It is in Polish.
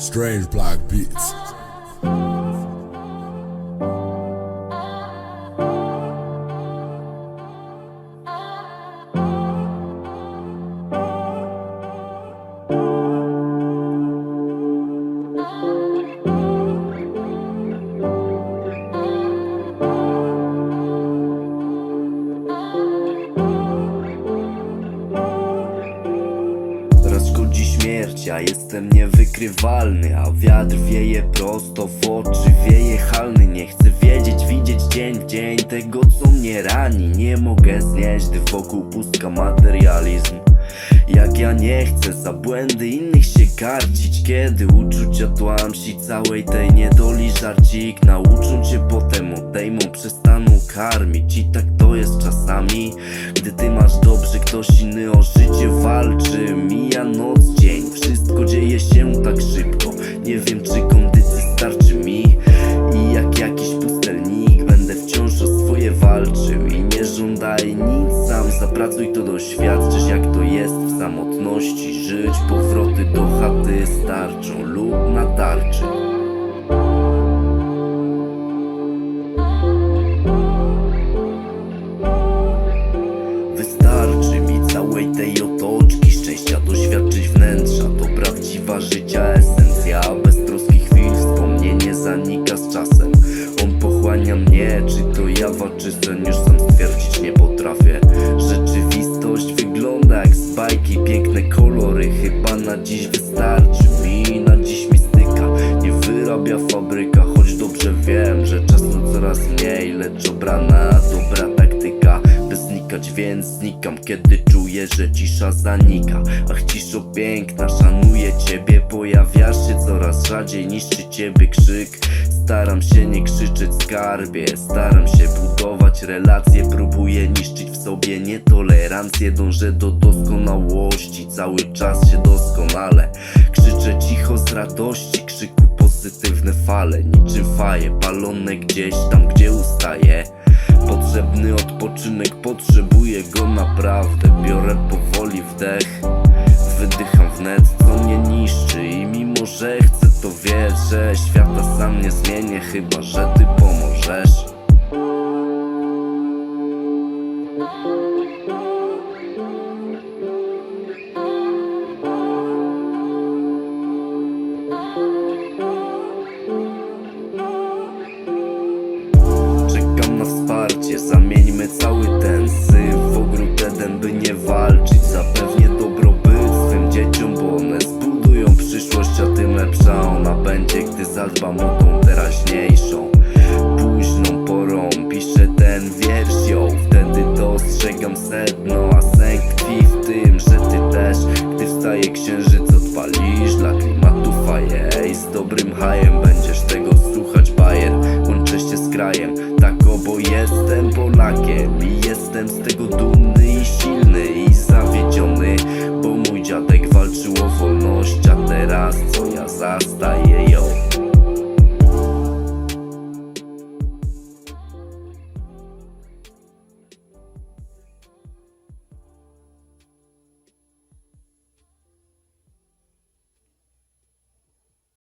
Strange Black Beats. Jestem niewykrywalny A wiatr wieje prosto w oczy, wieje halny. Nie chcę wiedzieć, widzieć dzień w dzień tego co mnie rani. Nie mogę znieść, gdy wokół pustka materializm. Jak ja nie chcę za błędy innych się karcić Kiedy uczucia tłamsi całej tej niedoli żarcik. Nauczą cię potem odejmą, przestaną karmić. I tak to jest czasami Gdy ty masz dobrze, ktoś inny to doświadczysz Jak to jest w samotności żyć. Powroty do chaty starczą lub na tarczy. Wystarczy mi całej tej otoczki Szczęścia doświadczyć wnętrza. To prawdziwa życia esencja dziś wystarczy mi Na dziś mistyka Nie wyrabia fabryka Choć dobrze wiem, że czasu coraz mniej Lecz obrana dobra taktyka by znikać, więc znikam Kiedy czuję, że cisza zanika. Ach ciszo piękna, szanuję ciebie coraz rzadziej, niszczy ciebie krzyk. Staram się nie krzyczeć skarbie Staram się budować relacje. Próbuję niszczyć w sobie nietolerancję. Dążę do doskonałości Cały czas się doskonale. Krzyczę cicho z radości Krzyku pozytywne fale. Niczym faje palone gdzieś tam, gdzie ustaje. Potrzebny odpoczynek, potrzebuję go naprawdę. Biorę powoli wdech, chyba, że ty pomożesz. Czekam na wsparcie, zamieńmy cały ten syf. W ogród Eden, by nie walczyć Polakiem I jestem z tego dumny i silny i zawiedziony Bo mój dziadek walczył o wolność, a teraz co ja zastaję